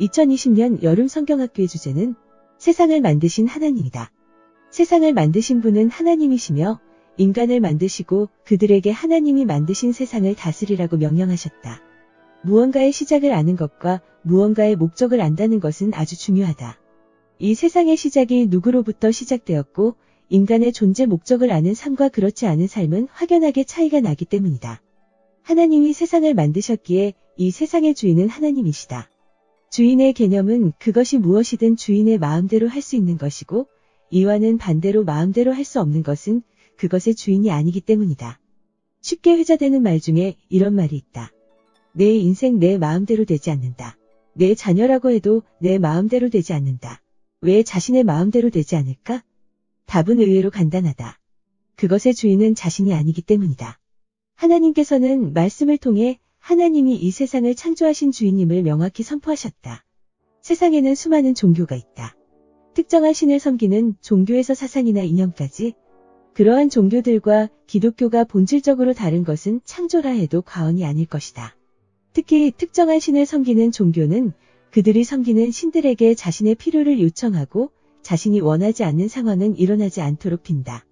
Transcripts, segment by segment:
2020년 여름 성경학교의 주제는 세상을 만드신 하나님이다. 세상을 만드신 분은 하나님이시며 인간을 만드시고 그들에게 하나님이 만드신 세상을 다스리라고 명령하셨다. 무언가의 시작을 아는 것과 무언가의 목적을 안다는 것은 아주 중요하다. 이 세상의 시작이 누구로부터 시작되었고 인간의 존재 목적을 아는 삶과 그렇지 않은 삶은 확연하게 차이가 나기 때문이다. 하나님이 세상을 만드셨기에 이 세상의 주인은 하나님이시다. 주인의 개념은 그것이 무엇이든 주인의 마음대로 할 수 있는 것이고 이와는 반대로 마음대로 할 수 없는 것은 그것의 주인이 아니기 때문이다. 쉽게 회자되는 말 중에 이런 말이 있다. 내 인생 내 마음대로 되지 않는다. 내 자녀라고 해도 내 마음대로 되지 않는다. 왜 자신의 마음대로 되지 않을까? 답은 의외로 간단하다. 그것의 주인은 자신이 아니기 때문이다. 하나님께서는 말씀을 통해 하나님이 이 세상을 창조하신 주인님을 명확히 선포하셨다. 세상에는 수많은 종교가 있다. 특정한 신을 섬기는 종교에서 사상이나 이념까지 그러한 종교들과 기독교가 본질적으로 다른 것은 창조라 해도 과언이 아닐 것이다. 특히 특정한 신을 섬기는 종교는 그들이 섬기는 신들에게 자신의 필요를 요청하고 자신이 원하지 않는 상황은 일어나지 않도록 빈다.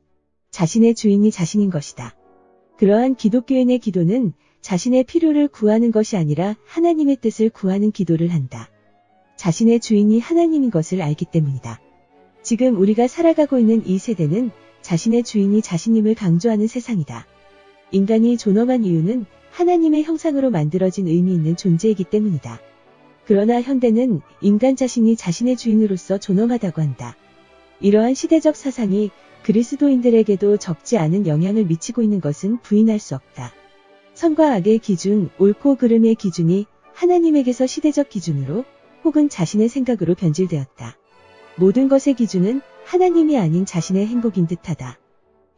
자신의 주인이 자신인 것이다. 그러한 기독교인의 기도는 자신의 필요를 구하는 것이 아니라 하나님의 뜻을 구하는 기도를 한다. 자신의 주인이 하나님인 것을 알기 때문이다. 지금 우리가 살아가고 있는 이 세대는 자신의 주인이 자신임을 강조하는 세상이다. 인간이 존엄한 이유는 하나님의 형상으로 만들어진 의미 있는 존재이기 때문이다. 그러나 현대는 인간 자신이 자신의 주인으로서 존엄하다고 한다. 이러한 시대적 사상이 그리스도인들에게도 적지 않은 영향을 미치고 있는 것은 부인할 수 없다. 선과 악의 기준, 옳고 그름의 기준이 하나님에게서 시대적 기준으로 혹은 자신의 생각으로 변질되었다. 모든 것의 기준은 하나님이 아닌 자신의 행복인 듯하다.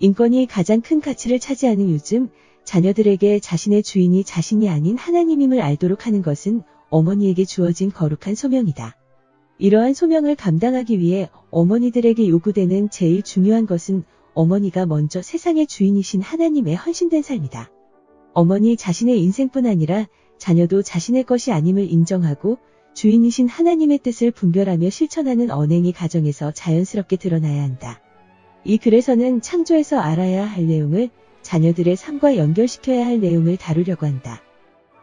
인권이 가장 큰 가치를 차지하는 요즘 자녀들에게 자신의 주인이 자신이 아닌 하나님임을 알도록 하는 것은 어머니에게 주어진 거룩한 소명이다. 이러한 소명을 감당하기 위해 어머니들에게 요구되는 제일 중요한 것은 어머니가 먼저 세상의 주인이신 하나님의 헌신된 삶이다. 어머니 자신의 인생뿐 아니라 자녀도 자신의 것이 아님을 인정하고 주인이신 하나님의 뜻을 분별하며 실천하는 언행이 가정에서 자연스럽게 드러나야 한다. 이 글에서는 창조에서 알아야 할 내용을 자녀들의 삶과 연결시켜야 할 내용을 다루려고 한다.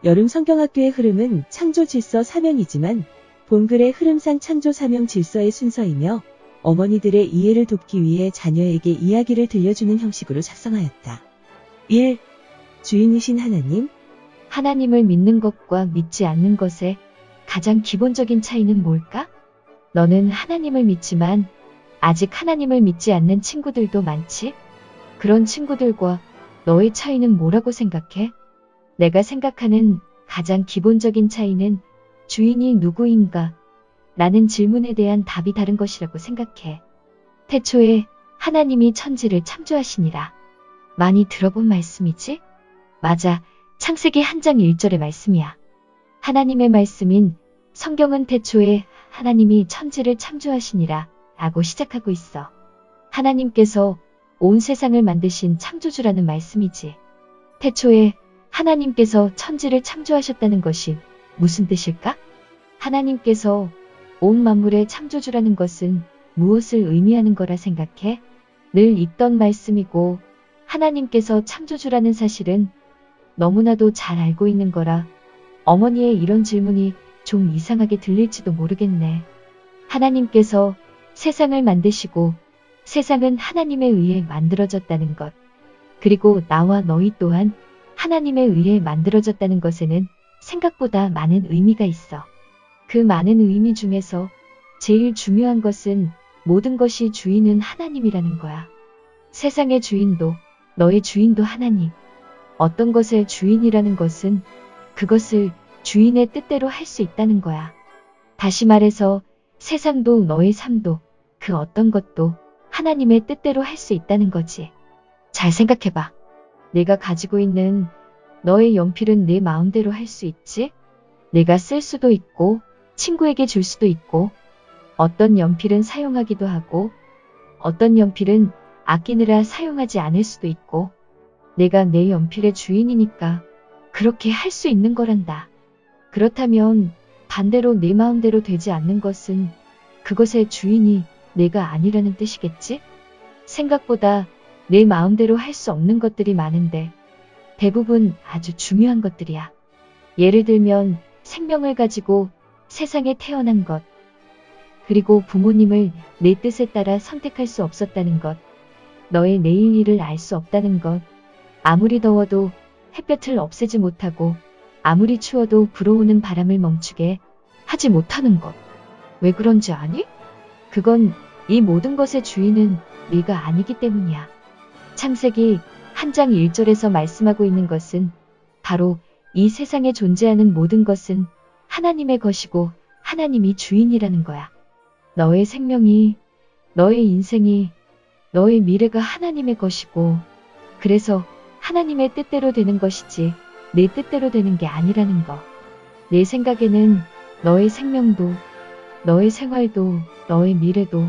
여름 성경학교의 흐름은 창조 질서 사명이지만 본글의 흐름상 창조 사명 질서의 순서이며 어머니들의 이해를 돕기 위해 자녀에게 이야기를 들려주는 형식으로 작성하였다. 1. 주인이신 하나님 하나님을 믿는 것과 믿지 않는 것의 가장 기본적인 차이는 뭘까? 너는 하나님을 믿지만 아직 하나님을 믿지 않는 친구들도 많지? 그런 친구들과 너의 차이는 뭐라고 생각해? 내가 생각하는 가장 기본적인 차이는 주인이 누구인가? 라는 질문에 대한 답이 다른 것이라고 생각해. 태초에 하나님이 천지를 창조하시니라. 많이 들어본 말씀이지? 맞아. 창세기 한 장 1절의 말씀이야. 하나님의 말씀인 성경은 태초에 하나님이 천지를 창조하시니라 라고 시작하고 있어. 하나님께서 온 세상을 만드신 창조주라는 말씀이지. 태초에 하나님께서 천지를 창조하셨다는 것이 무슨 뜻일까? 하나님께서 온 만물의 창조주라는 것은 무엇을 의미하는 거라 생각해? 늘 읽던 말씀이고 하나님께서 창조주라는 사실은 너무나도 잘 알고 있는 거라 어머니의 이런 질문이 좀 이상하게 들릴지도 모르겠네. 하나님께서 세상을 만드시고 세상은 하나님에 의해 만들어졌다는 것. 그리고 나와 너희 또한 하나님에 의해 만들어졌다는 것에는 생각보다 많은 의미가 있어. 그 많은 의미 중에서 제일 중요한 것은 모든 것이 주인은 하나님이라는 거야. 세상의 주인도 너의 주인도 하나님. 어떤 것의 주인이라는 것은 그것을 주인의 뜻대로 할 수 있다는 거야. 다시 말해서 세상도 너의 삶도 그 어떤 것도 하나님의 뜻대로 할 수 있다는 거지. 잘 생각해봐. 내가 가지고 있는 너의 연필은 내 마음대로 할 수 있지? 내가 쓸 수도 있고, 친구에게 줄 수도 있고, 어떤 연필은 사용하기도 하고, 어떤 연필은 아끼느라 사용하지 않을 수도 있고, 내가 내 연필의 주인이니까 그렇게 할 수 있는 거란다. 그렇다면 반대로 내 마음대로 되지 않는 것은 그것의 주인이 내가 아니라는 뜻이겠지? 생각보다 내 마음대로 할 수 없는 것들이 많은데 대부분 아주 중요한 것들이야. 예를 들면 생명을 가지고 세상에 태어난 것, 그리고 부모님을 내 뜻에 따라 선택할 수 없었다는 것, 너의 내일 일을 알 수 없다는 것, 아무리 더워도 햇볕을 없애지 못하고 아무리 추워도 불어오는 바람을 멈추게 하지 못하는 것. 왜 그런지 아니? 그건 이 모든 것의 주인은 네가 아니기 때문이야. 창세기 한 장 1절에서 말씀하고 있는 것은 바로 이 세상에 존재하는 모든 것은 하나님의 것이고 하나님이 주인이라는 거야. 너의 생명이, 너의 인생이, 너의 미래가 하나님의 것이고, 그래서 하나님의 뜻대로 되는 것이지 내 뜻대로 되는 게 아니라는 거. 내 생각에는 너의 생명도, 너의 생활도, 너의 미래도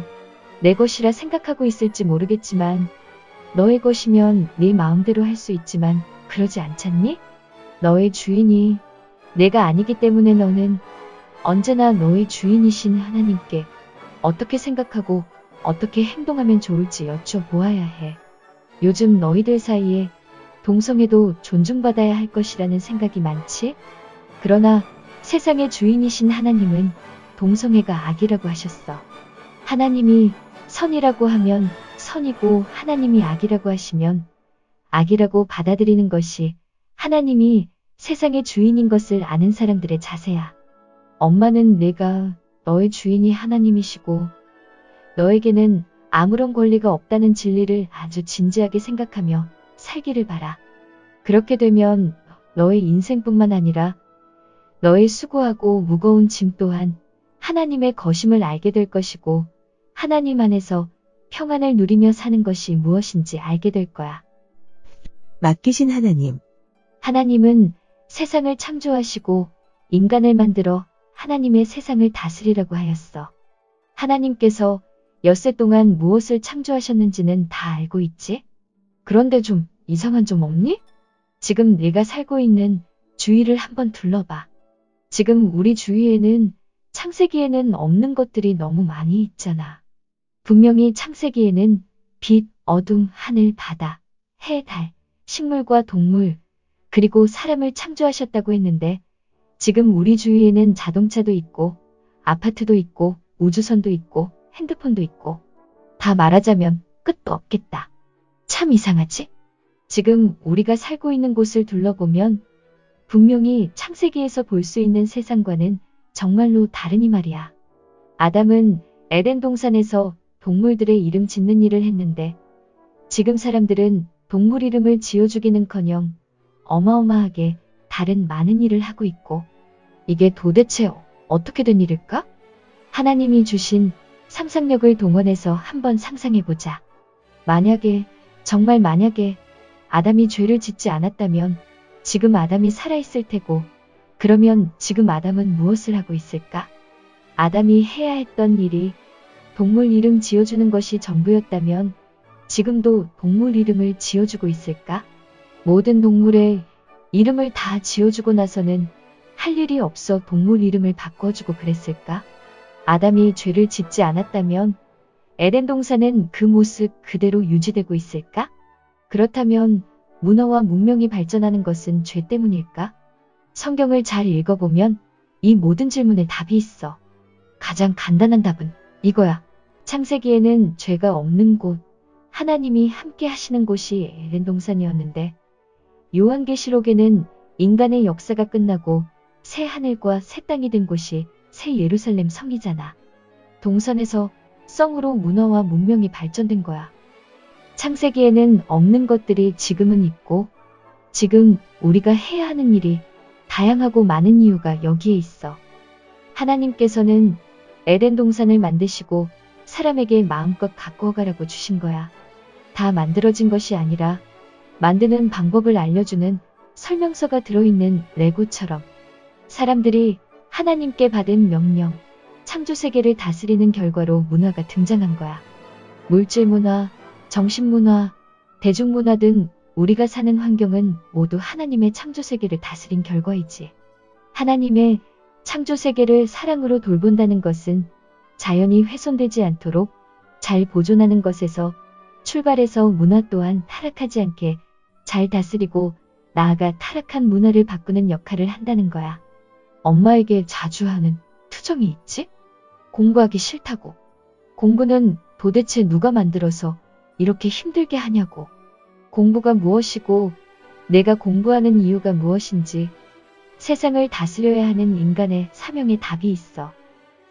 내 것이라 생각하고 있을지 모르겠지만, 너의 것이면 네 마음대로 할 수 있지만 그러지 않잖니? 너의 주인이 내가 아니기 때문에 너는 언제나 너의 주인이신 하나님께 어떻게 생각하고 어떻게 행동하면 좋을지 여쭤보아야 해. 요즘 너희들 사이에 동성애도 존중받아야 할 것이라는 생각이 많지? 그러나 세상의 주인이신 하나님은 동성애가 악이라고 하셨어. 하나님이 선이라고 하면 선이고 하나님이 악이라고 하시면 악이라고 받아들이는 것이 하나님이 세상의 주인인 것을 아는 사람들의 자세야. 엄마는 내가 너의 주인이 하나님이시고 너에게는 아무런 권리가 없다는 진리를 아주 진지하게 생각하며 살기를 바라. 그렇게 되면 너의 인생뿐만 아니라 너의 수고하고 무거운 짐 또한 하나님의 거심을 알게 될 것이고 하나님 안에서 평안을 누리며 사는 것이 무엇인지 알게 될 거야. 맡기신 하나님. 하나님은 세상을 창조하시고 인간을 만들어 하나님의 세상을 다스리라고 하였어. 하나님께서 엿새 동안 무엇을 창조하셨는지는 다 알고 있지? 그런데 좀 이상한 점 없니? 지금 네가 살고 있는 주위를 한번 둘러봐. 지금 우리 주위에는 창세기에는 없는 것들이 너무 많이 있잖아. 분명히 창세기에는 빛, 어둠, 하늘, 바다, 해, 달, 식물과 동물, 그리고 사람을 창조하셨다고 했는데 지금 우리 주위에는 자동차도 있고 아파트도 있고 우주선도 있고 핸드폰도 있고 다 말하자면 끝도 없겠다. 참 이상하지? 지금 우리가 살고 있는 곳을 둘러보면 분명히 창세기에서 볼 수 있는 세상과는 정말로 다르니 말이야. 아담은 에덴 동산에서 동물들의 이름 짓는 일을 했는데 지금 사람들은 동물 이름을 지어주기는커녕 어마어마하게 다른 많은 일을 하고 있고 이게 도대체 어떻게 된 일일까? 하나님이 주신 상상력을 동원해서 한번 상상해보자. 만약에, 정말 만약에 아담이 죄를 짓지 않았다면 지금 아담이 살아있을 테고 그러면 지금 아담은 무엇을 하고 있을까? 아담이 해야 했던 일이 동물 이름 지어주는 것이 전부였다면 지금도 동물 이름을 지어주고 있을까? 모든 동물의 이름을 다 지어주고 나서는 할 일이 없어 동물 이름을 바꿔주고 그랬을까? 아담이 죄를 짓지 않았다면 에덴 동산은 그 모습 그대로 유지되고 있을까? 그렇다면 문화와 문명이 발전하는 것은 죄 때문일까? 성경을 잘 읽어보면 이 모든 질문에 답이 있어. 가장 간단한 답은 이거야. 창세기에는 죄가 없는 곳, 하나님이 함께 하시는 곳이 에덴 동산이었는데 요한계시록에는 인간의 역사가 끝나고 새 하늘과 새 땅이 된 곳이 새 예루살렘 성이잖아. 동산에서 성으로 문화와 문명이 발전된 거야. 창세기에는 없는 것들이 지금은 있고 지금 우리가 해야 하는 일이 다양하고 많은 이유가 여기에 있어. 하나님께서는 에덴 동산을 만드시고 사람에게 마음껏 가꾸어 가라고 주신 거야. 다 만들어진 것이 아니라 만드는 방법을 알려주는 설명서가 들어있는 레고처럼 사람들이 하나님께 받은 명령, 창조 세계를 다스리는 결과로 문화가 등장한 거야. 물질 문화, 정신 문화, 대중 문화 등 우리가 사는 환경은 모두 하나님의 창조 세계를 다스린 결과이지. 하나님의 창조 세계를 사랑으로 돌본다는 것은 자연이 훼손되지 않도록 잘 보존하는 것에서 출발해서 문화 또한 타락하지 않게 잘 다스리고 나아가 타락한 문화를 바꾸는 역할을 한다는 거야. 엄마에게 자주 하는 투정이 있지? 공부하기 싫다고. 공부는 도대체 누가 만들어서 이렇게 힘들게 하냐고. 공부가 무엇이고 내가 공부하는 이유가 무엇인지 세상을 다스려야 하는 인간의 사명의 답이 있어.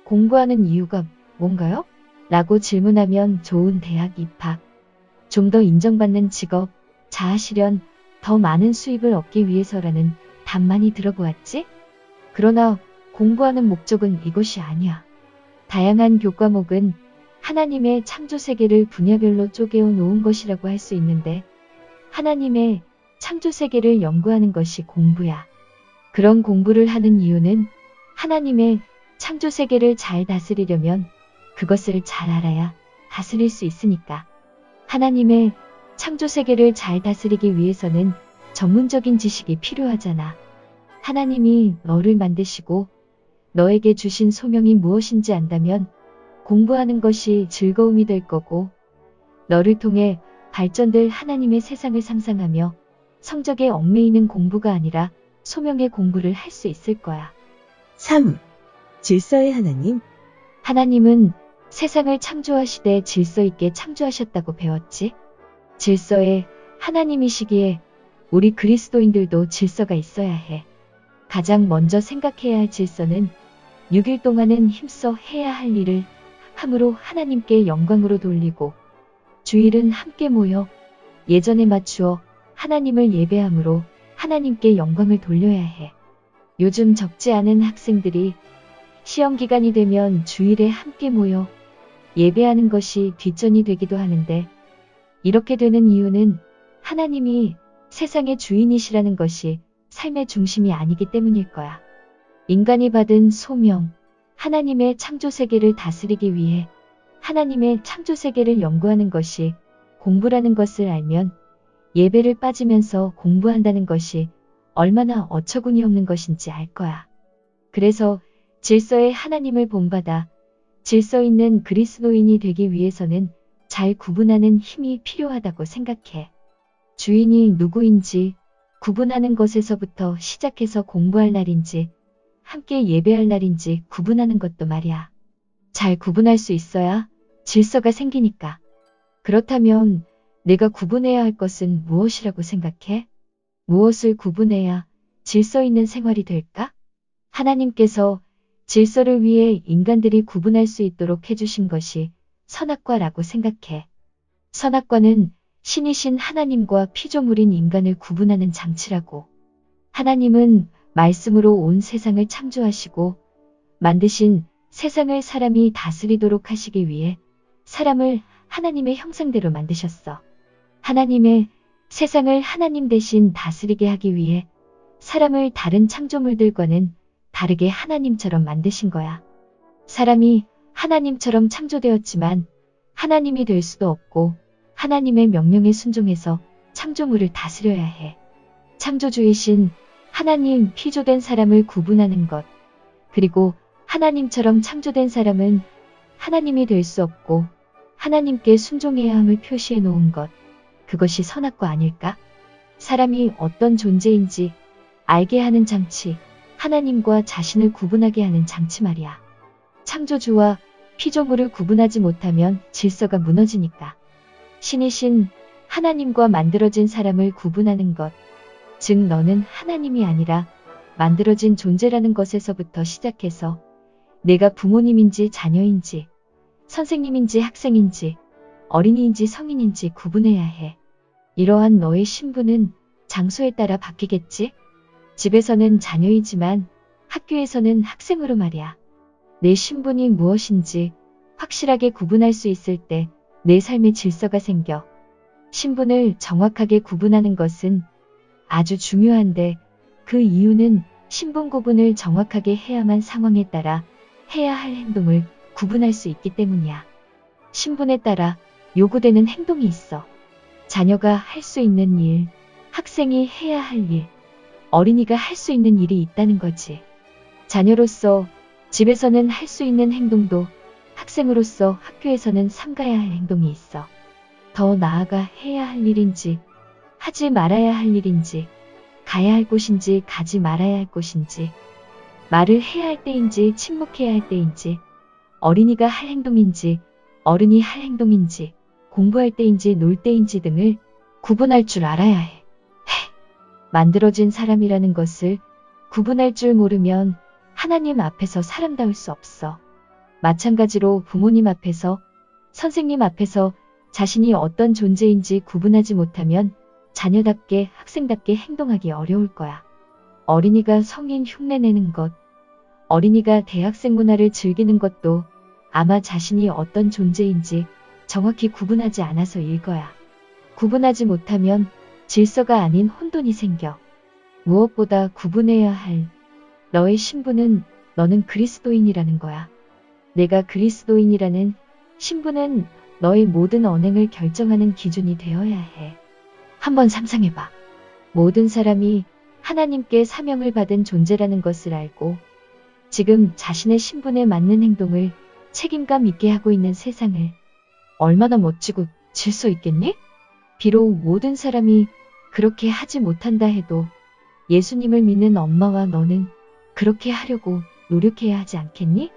공부하는 이유가 뭔가요? 라고 질문하면 좋은 대학 입학, 좀 더 인정받는 직업, 자아실현, 더 많은 수입을 얻기 위해서라는 답만이 들어보았지? 그러나 공부하는 목적은 이것이 아니야. 다양한 교과목은 하나님의 창조 세계를 분야별로 쪼개어 놓은 것이라고 할 수 있는데 하나님의 창조 세계를 연구하는 것이 공부야. 그런 공부를 하는 이유는 하나님의 창조 세계를 잘 다스리려면 그것을 잘 알아야 다스릴 수 있으니까. 하나님의 창조 세계를 잘 다스리기 위해서는 전문적인 지식이 필요하잖아. 하나님이 너를 만드시고 너에게 주신 소명이 무엇인지 안다면 공부하는 것이 즐거움이 될 거고 너를 통해 발전될 하나님의 세상을 상상하며 성적에 얽매이는 공부가 아니라 소명의 공부를 할 수 있을 거야. 3. 질서의 하나님. 하나님은 세상을 창조하시되 질서 있게 창조하셨다고 배웠지. 질서의 하나님이시기에 우리 그리스도인들도 질서가 있어야 해. 가장 먼저 생각해야 할 질서는 6일 동안은 힘써 해야 할 일을 함으로 하나님께 영광으로 돌리고 주일은 함께 모여 예전에 맞추어 하나님을 예배함으로 하나님께 영광을 돌려야 해. 요즘 적지 않은 학생들이 시험 기간이 되면 주일에 함께 모여 예배하는 것이 뒷전이 되기도 하는데 이렇게 되는 이유는 하나님이 세상의 주인이시라는 것이 삶의 중심이 아니기 때문일 거야. 인간이 받은 소명, 하나님의 창조 세계를 다스리기 위해 하나님의 창조 세계를 연구하는 것이 공부라는 것을 알면 예배를 빠지면서 공부한다는 것이 얼마나 어처구니 없는 것인지 알 거야. 그래서 질서의 하나님을 본받아 질서 있는 그리스도인이 되기 위해서는 잘 구분하는 힘이 필요하다고 생각해. 주인이 누구인지 구분하는 것에서부터 시작해서 공부할 날인지 함께 예배할 날인지 구분하는 것도 말이야. 잘 구분할 수 있어야 질서가 생기니까. 그렇다면 내가 구분해야 할 것은 무엇이라고 생각해? 무엇을 구분해야 질서 있는 생활이 될까? 하나님께서 질서를 위해 인간들이 구분할 수 있도록 해주신 것이 선악과라고 생각해. 선악과는 신이신 하나님과 피조물인 인간을 구분하는 장치라고. 하나님은 말씀으로 온 세상을 창조하시고 만드신 세상을 사람이 다스리도록 하시기 위해 사람을 하나님의 형상대로 만드셨어. 하나님의 세상을 하나님 대신 다스리게 하기 위해 사람을 다른 창조물들과는 다르게 하나님처럼 만드신 거야. 사람이 하나님처럼 창조되었지만 하나님이 될 수도 없고 하나님의 명령에 순종해서 창조물을 다스려야 해. 창조주이신 하나님 피조된 사람을 구분하는 것, 그리고 하나님처럼 창조된 사람은 하나님이 될 수 없고 하나님께 순종해야 함을 표시해 놓은 것, 그것이 선악과 아닐까? 사람이 어떤 존재인지 알게 하는 장치, 하나님과 자신을 구분하게 하는 장치 말이야. 창조주와 피조물을 구분하지 못하면 질서가 무너지니까. 신이신 하나님과 만들어진 사람을 구분하는 것, 즉 너는 하나님이 아니라 만들어진 존재라는 것에서부터 시작해서 내가 부모님인지 자녀인지 선생님인지 학생인지 어린이인지 성인인지 구분해야 해. 이러한 너의 신분은 장소에 따라 바뀌겠지? 집에서는 자녀이지만 학교에서는 학생으로 말이야. 내 신분이 무엇인지 확실하게 구분할 수 있을 때 내 삶의 질서가 생겨. 신분을 정확하게 구분하는 것은 아주 중요한데 그 이유는 신분 구분을 정확하게 해야만 상황에 따라 해야 할 행동을 구분할 수 있기 때문이야. 신분에 따라 요구되는 행동이 있어. 자녀가 할 수 있는 일, 학생이 해야 할 일, 어린이가 할 수 있는 일이 있다는 거지. 자녀로서 집에서는 할 수 있는 행동도 학생으로서 학교에서는 삼가야 할 행동이 있어. 더 나아가 해야 할 일인지, 하지 말아야 할 일인지, 가야 할 곳인지, 가지 말아야 할 곳인지, 말을 해야 할 때인지, 침묵해야 할 때인지, 어린이가 할 행동인지, 어른이 할 행동인지, 공부할 때인지, 놀 때인지 등을 구분할 줄 알아야 해. 해. 만들어진 사람이라는 것을 구분할 줄 모르면 하나님 앞에서 사람다울 수 없어. 마찬가지로 부모님 앞에서, 선생님 앞에서 자신이 어떤 존재인지 구분하지 못하면 자녀답게 학생답게 행동하기 어려울 거야. 어린이가 성인 흉내내는 것, 어린이가 대학생 문화를 즐기는 것도 아마 자신이 어떤 존재인지 정확히 구분하지 않아서일 거야. 구분하지 못하면 질서가 아닌 혼돈이 생겨. 무엇보다 구분해야 할 너의 신분은 너는 그리스도인이라는 거야. 내가 그리스도인이라는 신분은 너의 모든 언행을 결정하는 기준이 되어야 해. 한번 상상해봐. 모든 사람이 하나님께 사명을 받은 존재라는 것을 알고 지금 자신의 신분에 맞는 행동을 책임감 있게 하고 있는 세상을 얼마나 멋지고 질서 있겠니? 비록 모든 사람이 그렇게 하지 못한다 해도 예수님을 믿는 엄마와 너는 그렇게 하려고 노력해야 하지 않겠니?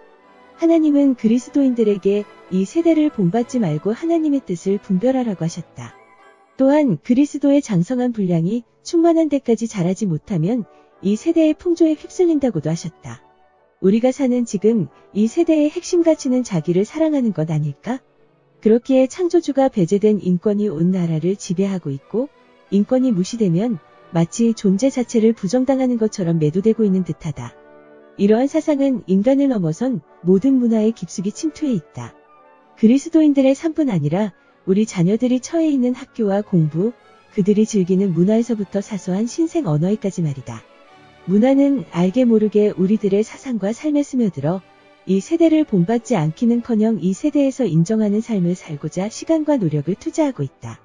하나님은 그리스도인들에게 이 세대를 본받지 말고 하나님의 뜻을 분별하라고 하셨다. 또한 그리스도의 장성한 분량이 충만한 데까지 자라지 못하면 이 세대의 풍조에 휩쓸린다고도 하셨다. 우리가 사는 지금 이 세대의 핵심 가치는 자기를 사랑하는 것 아닐까? 그렇기에 창조주가 배제된 인권이 온 나라를 지배하고 있고 인권이 무시되면 마치 존재 자체를 부정당하는 것처럼 매도되고 있는 듯하다. 이러한 사상은 인간을 넘어선 모든 문화에 깊숙이 침투해 있다. 그리스도인들의 삶뿐 아니라 우리 자녀들이 처해 있는 학교와 공부, 그들이 즐기는 문화에서부터 사소한 신생 언어에까지 말이다. 문화는 알게 모르게 우리들의 사상과 삶에 스며들어 이 세대를 본받지 않기는커녕 이 세대에서 인정하는 삶을 살고자 시간과 노력을 투자하고 있다.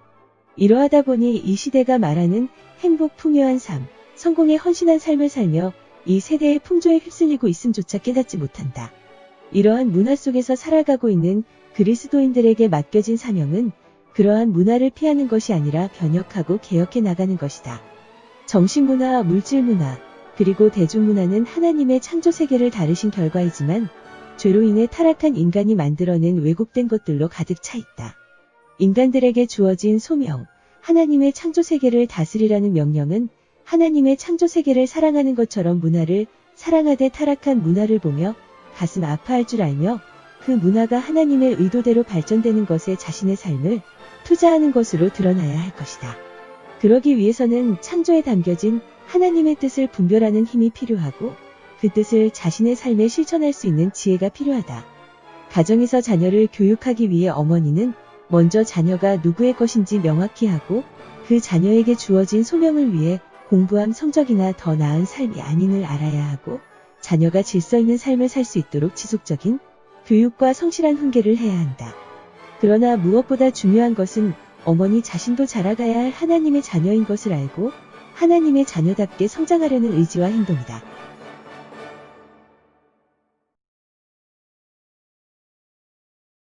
이러하다 보니 이 시대가 말하는 행복 풍요한 삶, 성공에 헌신한 삶을 살며 이 세대의 풍조에 휩쓸리고 있음조차 깨닫지 못한다. 이러한 문화 속에서 살아가고 있는 그리스도인들에게 맡겨진 사명은 그러한 문화를 피하는 것이 아니라 변혁하고 개혁해 나가는 것이다. 정신문화, 물질문화, 그리고 대중문화는 하나님의 창조 세계를 다루신 결과이지만 죄로 인해 타락한 인간이 만들어낸 왜곡된 것들로 가득 차 있다. 인간들에게 주어진 소명, 하나님의 창조 세계를 다스리라는 명령은 하나님의 창조 세계를 사랑하는 것처럼 문화를 사랑하되 타락한 문화를 보며 가슴 아파할 줄 알며 그 문화가 하나님의 의도대로 발전되는 것에 자신의 삶을 투자하는 것으로 드러나야 할 것이다. 그러기 위해서는 창조에 담겨진 하나님의 뜻을 분별하는 힘이 필요하고 그 뜻을 자신의 삶에 실천할 수 있는 지혜가 필요하다. 가정에서 자녀를 교육하기 위해 어머니는 먼저 자녀가 누구의 것인지 명확히 하고 그 자녀에게 주어진 소명을 위해 공부함 성적이나 더 나은 삶이 아닌을 알아야 하고 자녀가 질서 있는 삶을 살 수 있도록 지속적인 교육과 성실한 훈계를 해야 한다. 그러나 무엇보다 중요한 것은 어머니 자신도 자라가야 할 하나님의 자녀인 것을 알고 하나님의 자녀답게 성장하려는 의지와 행동이다.